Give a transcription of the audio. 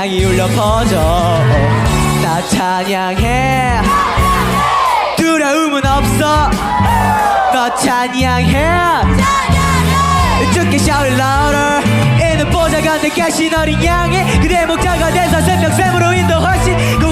찬양이 울려 퍼져. 나 찬양해. 두려움은 없어. 나 찬양해. 죽게 shout it louder 이는 보좌가 내게 신 어린 양의 그대 목자가 된사 생명샘으로 인도하신 그